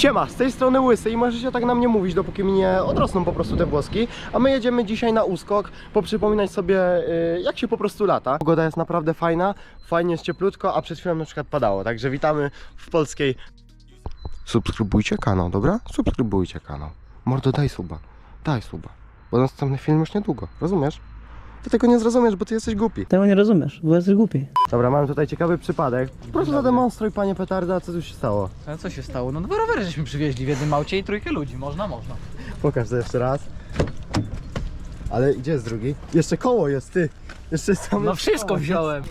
Siema, z tej strony Łysy i możecie tak na mnie mówić, dopóki mi nie odrosną po prostu te włoski. A my jedziemy dzisiaj na uskok, poprzypominać sobie y, jak się po prostu lata. Pogoda jest naprawdę fajna, fajnie jest cieplutko, a przed chwilą na przykład padało, także witamy w polskiej... Subskrybujcie kanał, dobra? Subskrybujcie kanał. Mordo, daj suba, daj suba, bo następny film już niedługo, rozumiesz? Ty tego nie zrozumiesz, bo ty jesteś głupi. Tego nie rozumiesz, bo jesteś głupi. Dobra, mam tutaj ciekawy przypadek. Proszę zademonstruj, panie petarda, co tu się stało. Ale co się stało? No dwa rowery żeśmy przywieźli w jednym aucie i trójkę ludzi. Można, można. Pokaż to jeszcze raz. Ale gdzie jest drugi? Jeszcze koło jest, ty. Jeszcze same No wszystko koło. wziąłem.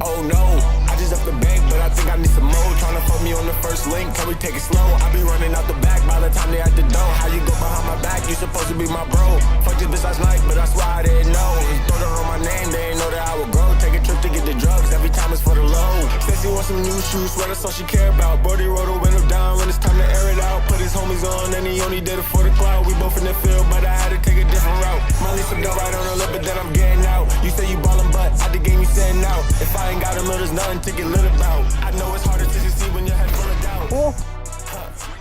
Oh no, I just but I think I need some more. Tryna fuck me on the first link, can we take it slow? I be running out the back by the time they at the door. How you go behind my back? You supposed to be my bro. Fuck this bitch last night, but that's why I didn't know. Throw her on my name, they ain't know that I would grow. Take a trip to get the drugs, every time it's for the low. Says wants some new shoes, that's all she care about. Brody rolled the window down when it's time to air it out. Put his homies on, and he only did it for the crowd. We both in the field, but I had to take a different route. Molly some dough on the lip, but then I'm getting out. You say you ballin', but I the game you saying out. If I ain't got a mill, there's nothing to get lit about. I know it's harder to succeed when your head full of doubt. O!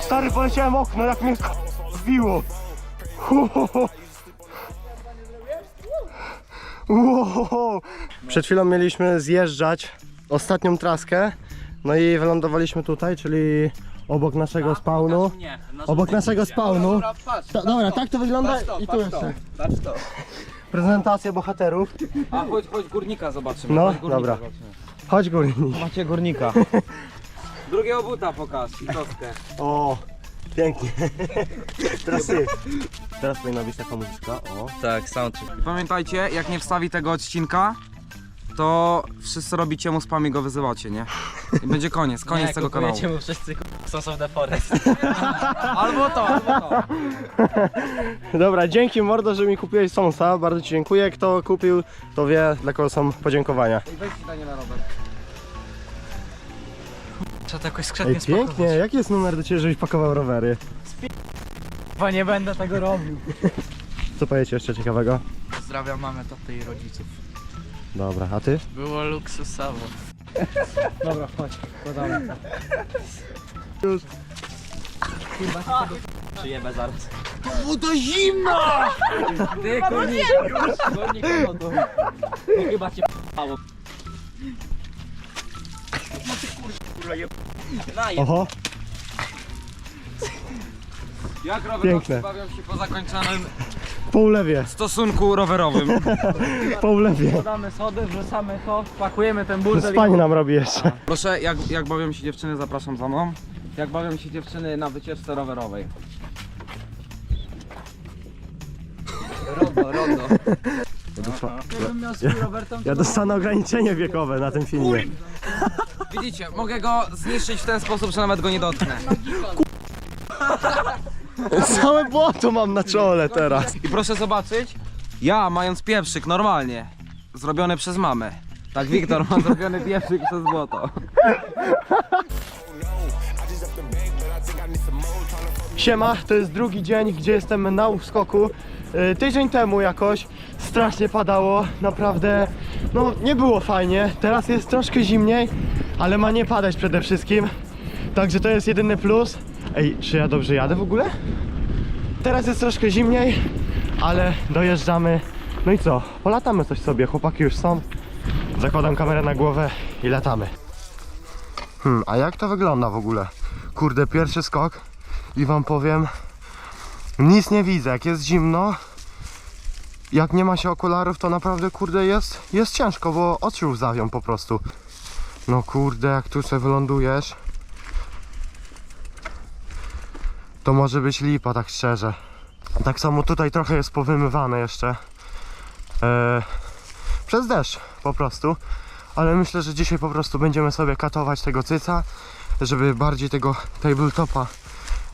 Stary, poleciałem okno, jak mnie zbiło. Wow. Przed chwilą mieliśmy zjeżdżać ostatnią traskę, no i wylądowaliśmy tutaj, czyli obok naszego spawnu. Obok naszego spawnu. Ta, dobra, tak to wygląda i tu jeszcze. Patrz to. Prezentacja bohaterów. A chodź, chodź górnika zobaczymy. No, chodź górnika dobra. Zobaczymy. Chodź górnik. Macie górnika. Drugiego buta pokaż i toskę. O, pięknie. Teraz ty. Teraz powinna być taka muzyczka. O. Tak, soundtrack. Pamiętajcie, jak nie wstawi tego odcinka, to wszyscy robicie mu spam i go wyzywacie, nie? I będzie koniec, koniec tego kanału. mu wszyscy Sons of the Forest. Albo to, albo to. Dobra, dzięki mordo, że mi kupiłeś Sonsa. Bardzo ci dziękuję. Kto kupił, to wie, dla kogo są podziękowania. I weź danie na rower. Trzeba to jakoś Ej, skrzętnie pięknie. Jaki jest numer do ciebie, żebyś pakował rowery? Chyba nie będę tego robił. Co powiecie jeszcze ciekawego? Pozdrawiam mamę, tatę i rodziców. Dobra, a ty? Było luksusowo. Dobra, chodź, podamy. Przyjebę zaraz. Ty, górnik, górnik, no No chyba cię p***ało. Oho, Jak rowerowcy Piękne. bawią się po zakończonym po ulewie, stosunku rowerowym? po ulewie. podamy sody, wrzucamy to, pakujemy ten burdel i... Spanie nam robi jeszcze. Proszę, jak, jak bawią się dziewczyny, zapraszam za mną. Jak bawią się dziewczyny na wycieczce rowerowej. Rodo, rodo. Ja, miał swój rower, tam ja dostanę ograniczenie wiekowe na tym filmie. Widzicie, mogę go zniszczyć w ten sposób, że nawet go nie dotknę. Całe błoto mam na czole teraz. I proszę zobaczyć, ja mając pieprzyk normalnie, zrobiony przez mamę. Tak, Wiktor ma zrobiony pieprzyk przez błoto. Siema, to jest drugi dzień, gdzie jestem na uskoku. Y, Tydzień temu jakoś strasznie padało, naprawdę, no nie było fajnie. Teraz jest troszkę zimniej, ale ma nie padać przede wszystkim. Także to jest jedyny plus. Ej, czy ja dobrze jadę w ogóle? Teraz jest troszkę zimniej, ale dojeżdżamy. No i co? Polatamy coś sobie, chłopaki już są. Zakładam kamerę na głowę i latamy. Hmm, a jak to wygląda w ogóle? Kurde, pierwszy skok i wam powiem, nic nie widzę. Jak jest zimno, jak nie ma się okularów, to naprawdę kurde jest, jest ciężko, bo oczy łzawią po prostu. No kurde, jak tu sobie wylądujesz, to może być lipa, tak szczerze. Tak samo tutaj trochę jest powymywane jeszcze. E, przez deszcz po prostu. Ale myślę, że dzisiaj po prostu będziemy sobie katować tego cyca, żeby bardziej tego tabletopa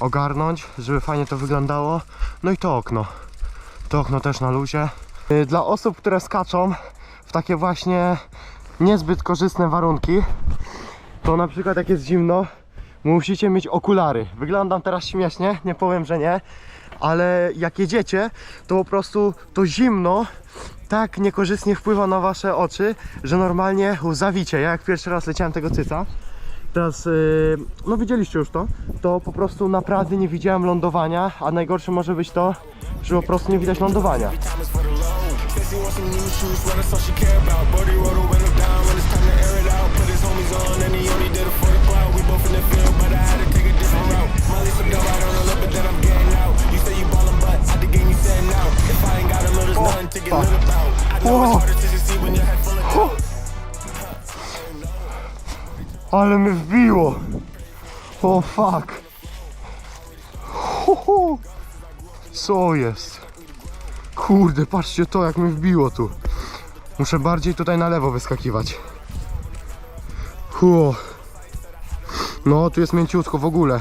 ogarnąć, żeby fajnie to wyglądało. No i to okno. To okno też na luzie. Y, Dla osób, które skaczą w takie właśnie niezbyt korzystne warunki, to na przykład jak jest zimno, musicie mieć okulary. Wyglądam teraz śmiesznie, nie powiem, że nie, ale jak jedziecie, to po prostu to zimno tak niekorzystnie wpływa na wasze oczy, że normalnie łzawicie. Ja jak pierwszy raz leciałem tego cyca, teraz, yy, no widzieliście już to, to po prostu naprawdę nie widziałem lądowania, a najgorsze może być to, że po prostu nie widać lądowania. Ale mnie wbiło! O fuck! Ho, ho. Co jest? Kurde, patrzcie to jak mnie wbiło tu. Muszę bardziej tutaj na lewo wyskakiwać. Hu. No, tu jest mięciutko w ogóle.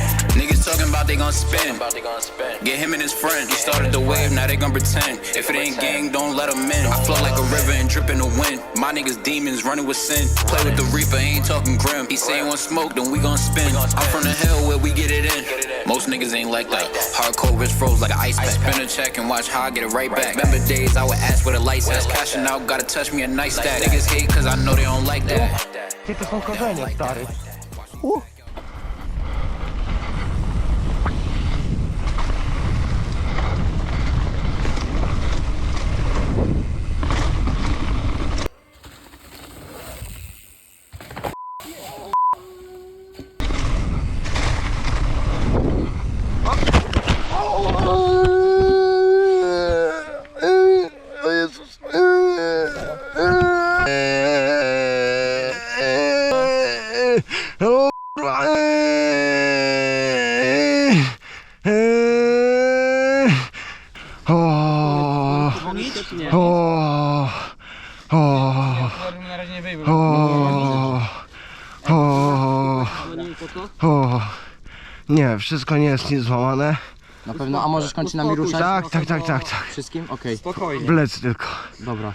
about they gon' spin. Get him and his friend. He started the wave, now they gon' pretend. If it ain't gang, don't let him in. I flow like a river and drip in the wind. My niggas demons running with sin. Play with the reaper, ain't talking grim. He say he want smoke, then we gon' spin. I'm from the hill where we get it in. Most niggas ain't like that. Hardcore wrist froze like an ice pack. Spin a check and watch how I get it right back. Remember days I would ask where the lights at. Cashing out, gotta touch me a nice stack. Niggas hate cause I know they don't like that. Jakie to są korzenie, stary? O. O. Na razie nie wyjmę. O. O. O. Nie, wszystko nie jest nic złamane. Na pewno, a możesz konczynami ruszać? Tak, tak, tak, tak, tak. Wszystkim? Okej, Spokojnie. Blec tylko. dobra.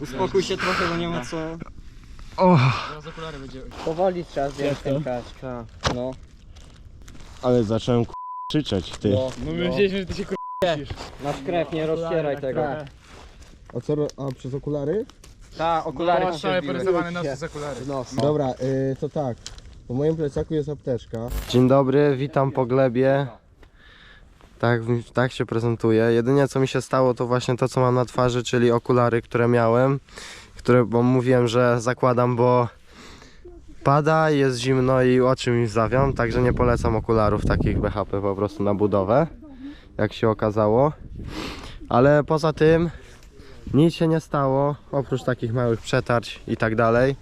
Uspokój się trochę, bo nie ma co. O. Powoli trzeba zdjąć ten kask. No. Ale zacząłem k- krzyczeć, ty. No my wiedzieliśmy, że ty się k***isz. Masz krew, nie rozcieraj tego. A co, ro- a przez okulary? Ta, okulary ci się wbiły. Dobra, y, to tak. Po moim plecaku jest apteczka. Dzień dobry, witam po glebie. Tak, tak się prezentuję. Jedynie co mi się stało to właśnie to co mam na twarzy, czyli okulary, które miałem. Które, bo mówiłem, że zakładam, bo pada, jest zimno i oczy mi zawią, także nie polecam okularów takich BHP po prostu na budowę, jak się okazało. Ale poza tym nic się nie stało, oprócz takich małych przetarć i tak dalej.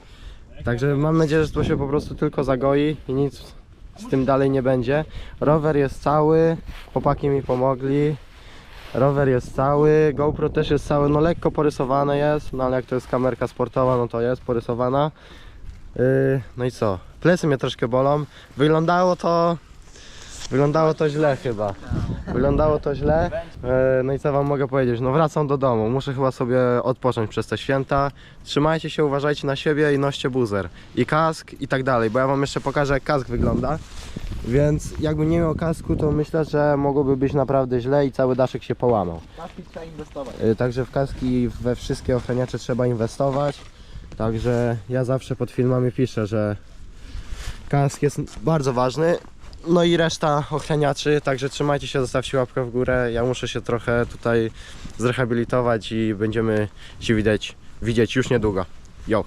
Także mam nadzieję, że to się po prostu tylko zagoi i nic z tym dalej nie będzie. Rower jest cały, chłopaki mi pomogli. Rower jest cały, GoPro też jest cały, no lekko porysowane jest, no ale jak to jest kamerka sportowa, no to jest porysowana. Yy, no i co? Plecy mnie troszkę bolą. Wyglądało to... Wyglądało to źle chyba. Wyglądało to źle. E, No i co wam mogę powiedzieć? No wracam do domu. Muszę chyba sobie odpocząć przez te święta. Trzymajcie się, uważajcie na siebie i noście buzer. I kask i tak dalej, bo ja wam jeszcze pokażę jak kask wygląda. Więc jakbym nie miał kasku, to myślę, że mogłoby być naprawdę źle i cały daszek się połamał. E, Także w kaski i we wszystkie ochraniacze trzeba inwestować. Także ja zawsze pod filmami piszę, że kask jest bardzo ważny. No i reszta ochraniaczy, także trzymajcie się, zostawcie łapkę w górę. Ja muszę się trochę tutaj zrehabilitować i będziemy się widać, widzieć już niedługo. Yo!